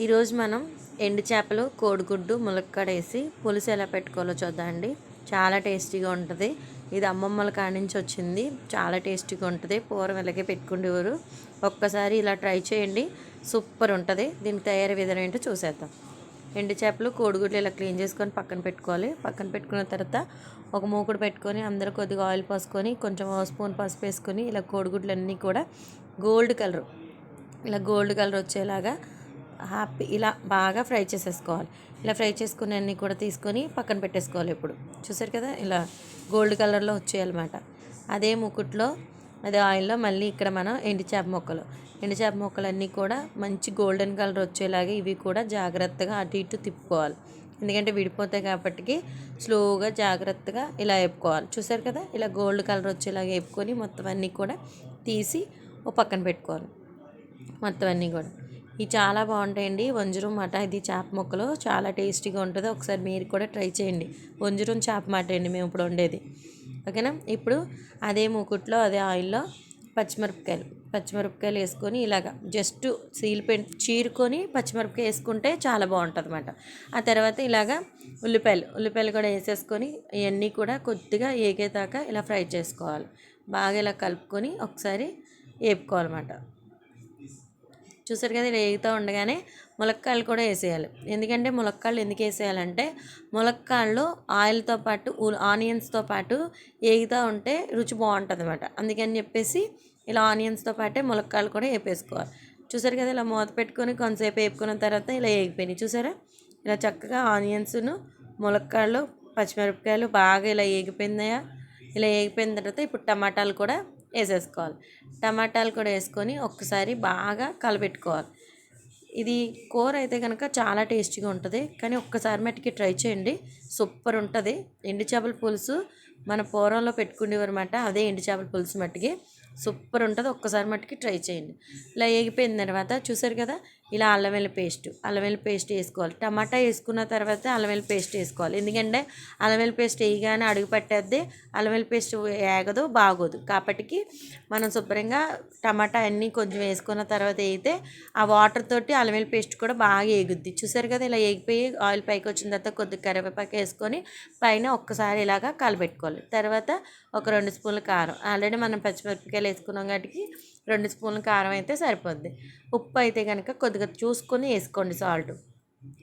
ఈరోజు మనం ఎండు చేపలు కోడిగుడ్డు ములక్కాడ వేసి పులుసు ఎలా పెట్టుకోవాలో చూద్దామండి చాలా టేస్టీగా ఉంటుంది. ఇది అమ్మమ్మల కాడి నుంచి వచ్చింది. చాలా టేస్టీగా ఉంటుంది. పూర్వం ఇలాగే పెట్టుకునేవారు. ఒక్కసారి ఇలా ట్రై చేయండి. సూపర్ ఉంటుంది. దీనికి తయారీ విధానం ఏంటో చూసేద్దాం. ఎండు చేపలు కోడిగుడ్లు ఇలా క్లీన్ చేసుకొని పక్కన పెట్టుకోవాలి. పక్కన పెట్టుకున్న తర్వాత ఒక మూకుడు పెట్టుకొని అందరూ కొద్దిగా ఆయిల్ పోసుకొని కొంచెం స్పూన్ పసుపు వేసుకొని ఇలా కోడిగుడ్లు అన్నీ కూడా గోల్డ్ కలర్ ఇలా గోల్డ్ కలర్ వచ్చేలాగా హ్యాపీ ఇలా బాగా ఫ్రై చేసేసుకోవాలి. ఇలా ఫ్రై చేసుకుని అన్నీ కూడా తీసుకొని పక్కన పెట్టేసుకోవాలి ఇప్పుడు చూసారు కదా? ఇలా గోల్డ్ కలర్లో వచ్చేయాలన్నమాట అదే ముకుట్లో అదే ఆయిల్లో మళ్ళీ ఇక్కడ మనం ఎండి చేప మొక్కలు. ఎండి చేప మొక్కలన్నీ కూడా మంచి గోల్డెన్ కలర్ వచ్చేలాగా ఇవి కూడా జాగ్రత్తగా అటు ఇటు తిప్పుకోవాలి. ఎందుకంటే విడిపోతాయి కాబట్టి స్లోగా జాగ్రత్తగా ఇలా వేపుకోవాలి చూసారు కదా? ఇలా గోల్డ్ కలర్ వచ్చేలాగా వేపుకొని మొత్తం అన్నీ కూడా తీసి ఓ పక్కన పెట్టుకోవాలి. మొత్తం అన్నీ కూడా. ఇవి చాలా బాగుంటాయండి. వంజరం మాట ఇది చేప ముక్కలు. చాలా టేస్టీగా ఉంటుంది. ఒకసారి మీరు కూడా ట్రై చేయండి. వంజరం చేప మాట అండి మేము ఇప్పుడు వండేది. ఓకేనా? ఇప్పుడు అదే మూకుట్లో అదే ఆయిల్లో పచ్చిమిరపకాయలు పచ్చిమిరపకాయలు వేసుకొని ఇలాగ జస్ట్ సీల్ పెన్ చీరుకొని పచ్చిమిరపకాయ వేసుకుంటే చాలా బాగుంటుంది అనమాట ఆ తర్వాత ఇలాగ ఉల్లిపాయలు ఉల్లిపాయలు కూడా వేసేసుకొని ఇవన్నీ కూడా కొద్దిగా ఏగేదాకా ఇలా ఫ్రై చేసుకోవాలి. బాగా ఇలా కలుపుకొని ఒకసారి వేపుకోవాలన్నమాట. చూసారు కదా ఇలా వేగుతూ ఉండగానే ములక్కాయలు కూడా వేసేయాలి. ఎందుకంటే ములక్కాయలు ఎందుకు వేసేయాలంటే ములక్కాయలు ఆయిల్తో పాటు ఆనియన్స్తో పాటు వేగుతూ ఉంటే రుచి బాగుంటుంది అనమాట అందుకని చెప్పేసి ఇలా ఆనియన్స్తో పాటే ములక్కాయలు కూడా వేపేసుకోవాలి. చూసారు కదా ఇలా మూత పెట్టుకొని కొంతసేపు వేపుకున్న తర్వాత ఇలా వేగిపోయినాయి చూసారా? ఇలా చక్కగా ఆనియన్స్ను ములక్కాయలు పచ్చిమిరపకాయలు బాగా ఇలా వేగిపోయినాయా ఇలా వేగిపోయిన తర్వాత ఇప్పుడు టమాటాలు కూడా వేసేసుకోవాలి. టమాటాలు కూడా వేసుకొని ఒక్కసారి బాగా కలపెట్టుకోవాలి ఇది కూర అయితే కనుక చాలా టేస్టీగా ఉంటుంది. కానీ ఒక్కసారి మట్టికి ట్రై చేయండి. సూపర్ ఉంటుంది. ఎండు చేపల పులుసు మన పూర్వంలో పెట్టుకునేవారన్నమాట అదే ఎండు చేపల పులుసు మట్టికి. సూపర్ ఉంటుంది. ఒక్కసారి మట్టుకి ట్రై చేయండి. ఇలా ఎగిపోయిన తర్వాత చూసారు కదా ఇలా అల్లం వెల్లి పేస్ట్ అల్లం వెల్లి పేస్ట్ వేసుకోవాలి. టమాటా వేసుకున్న తర్వాత అల్లం వెల్లి పేస్ట్ వేసుకోవాలి. ఎందుకంటే అల్లం వెల్లి పేస్ట్ వేయగానే అడుగు పట్టేద్ది అల్లం వెల్లి పేస్ట్ వేగదు బాగోదు. కాబట్టి మనం శుభ్రంగా టమాటా అన్నీ కొంచెం వేసుకున్న తర్వాత అయితే ఆ వాటర్ తోటి అల్లం వెల్లి పేస్ట్ కూడా బాగా వేగుద్ది చూసారు కదా ఇలా వేగిపోయి ఆయిల్ పైకి వచ్చిన తర్వాత కొద్దిగా కరివేపాకు వేసుకొని పైన ఒక్కసారి ఇలాగా కలబెట్టుకోవాలి. తర్వాత ఒక రెండు స్పూన్ల కారం. ఆల్రెడీ మనం పచ్చిమిరపకాయలు వేసుకున్నాం కాబట్టి రెండు స్పూన్ల కారం అయితే సరిపోద్ది. ఉప్పు అయితే కనుక కొద్దిగా చూసుకొని వేసుకోండి సాల్ట్.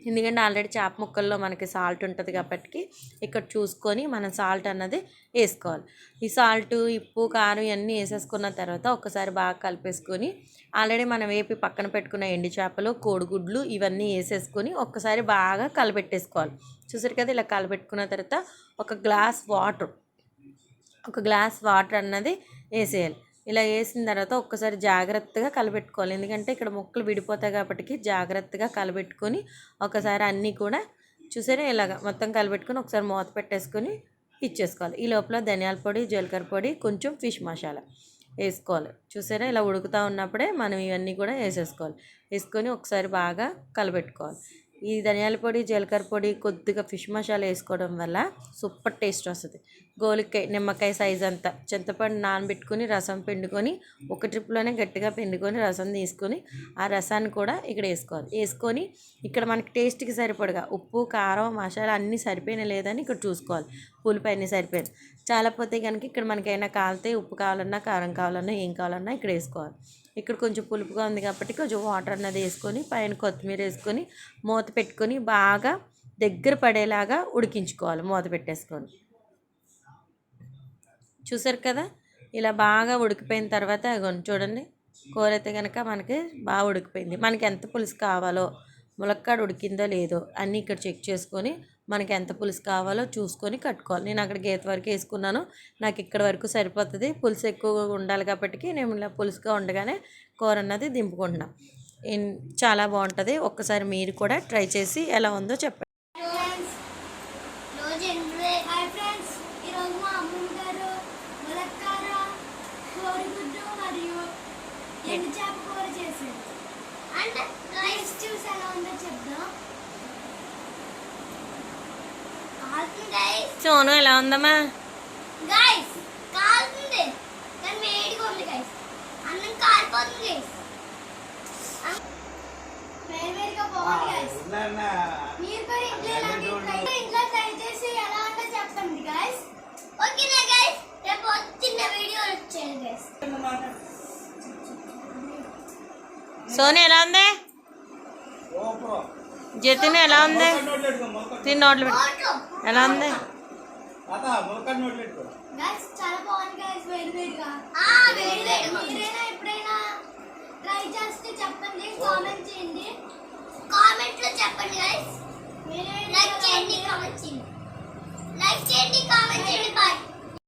ఎందుకంటే ఆల్రెడీ చేప ముక్కల్లో మనకి సాల్ట్ ఉంటుంది కాబట్టి ఇక్కడ చూసుకొని మనం సాల్ట్ అన్నది వేసుకోవాలి. ఈ సాల్ట్ ఉప్పు కారం ఇవన్నీ వేసేసుకున్న తర్వాత ఒకసారి బాగా కలిపేసుకొని ఆల్రెడీ మనం వేపి పక్కన పెట్టుకున్న ఎండు చేపలు కోడిగుడ్లు ఇవన్నీ వేసేసుకొని ఒక్కసారి బాగా కలపెట్టేసుకోవాలి. చూసారు కదా ఇలా కలపెట్టుకున్న తర్వాత ఒక గ్లాస్ వాటర్ ఒక గ్లాస్ వాటర్ అన్నది వేసేయాలి. ఇలా వేసిన తర్వాత ఒక్కసారి జాగ్రత్తగా కలబెట్టుకోవాలి. ఎందుకంటే ఇక్కడ ముక్కలు విడిపోతాయి కాబట్టి జాగ్రత్తగా కలబెట్టుకొని ఒకసారి అన్నీ కూడా చూసారా? ఇలాగ మొత్తం కలబెట్టుకొని ఒకసారి మూత పెట్టేసుకొని ఇచ్చేసుకోవాలి. ఈ లోపల ధనియాల పొడి జీలకర్ర పొడి కొంచెం ఫిష్ మసాలా వేసుకోవాలి. చూసారా? ఇలా ఉడుకుతూ ఉన్నప్పుడే మనం ఇవన్నీ కూడా వేసేసుకోవాలి. వేసుకొని ఒకసారి బాగా కలబెట్టుకోవాలి. ఈ ధనియాల పొడి జీలకర్ర పొడి కొద్దిగా ఫిష్ మసాలా వేసుకోవడం వల్ల సూపర్ టేస్ట్ వస్తుంది. గోలికాయ నిమ్మకాయ సైజ్ అంతా చింతపండు నానబెట్టుకొని రసం పిండుకొని ఒక ట్రిప్లోనే గట్టిగా పిండుకొని రసం తీసుకొని ఆ రసాన్ని కూడా ఇక్కడ వేసుకోవాలి. వేసుకొని ఇక్కడ మనకి టేస్ట్కి సరిపడగా ఉప్పు కారం మసాలా అన్నీ సరిపోయినా లేదని ఇక్కడ చూసుకోవాలి. పులిపై అన్నీ సరిపోయింది చాలా పోతే కనుక ఇక్కడ మనకైనా కాలితే ఉప్పు కావాలన్నా కారం కావాలన్నా ఏం కావాలన్నా ఇక్కడ వేసుకోవాలి. ఇక్కడ కొంచెం పులుపుగా ఉంది కాబట్టి కొంచెం వాటర్ అన్నది వేసుకొని పైన కొత్తిమీర వేసుకొని మూత పెట్టుకొని బాగా దగ్గర పడేలాగా ఉడికించుకోవాలి మూత పెట్టేసుకొని. చూసారు కదా? ఇలా బాగా ఉడికిపోయిన తర్వాత చూడండి. కూర అయితే కనుక మనకి బాగా ఉడికిపోయింది. మనకి ఎంత పులుసు కావాలో ములక్కాడ ఉడికిందో లేదో అన్నీ ఇక్కడ చెక్ చేసుకొని మనకి ఎంత పులుసు కావాలో చూసుకొని కట్టుకోవాలి. నేను అక్కడ గీత వరకు వేసుకున్నాను. నాకు ఇక్కడ వరకు సరిపోతుంది. పులుసు ఎక్కువగా ఉండాలి కాబట్టి నేను ఇలా పులుసుగా ఉండగానే కూర అన్నది దింపుకుంటున్నాను చాలా బాగుంటుంది. ఒక్కసారి మీరు కూడా ట్రై చేసి ఎలా ఉందో చెప్పండి. ఎండు చేప కూర అంటే రైస్ చూసి ఎలా ఉందో చెప్దాం కాలుతుంది గైస్ సోను ఎలా ఉందమ్మా గైస్ కాలుతుంది కానీ వేడిగా ఉంది గైస్ అన్నం కాలిపోతుంది గైస్ వేడివేడిగా బాగుంది guys. మీరు కూడా ఇంట్లో ట్రై చేసి ఎలా ఉందో చెప్పండి గైస్ ఓకేనా గైస్ రేపు చిన్న వీడియో వచ్చేయండి గైస్ సోని ఎలా ఉంది జతిన్ ఎలా ఉంది? తిని నోట్లు పెట్టు. ఎలా ఉంది? చెప్పండి కామెంట్ చేయండి. కామెంట్లో చెప్పండి గైస్ లైక్ చేయండి కామెంట్ చేయండి. లైక్ చేయండి కామెంట్ చేయండి. బాయ్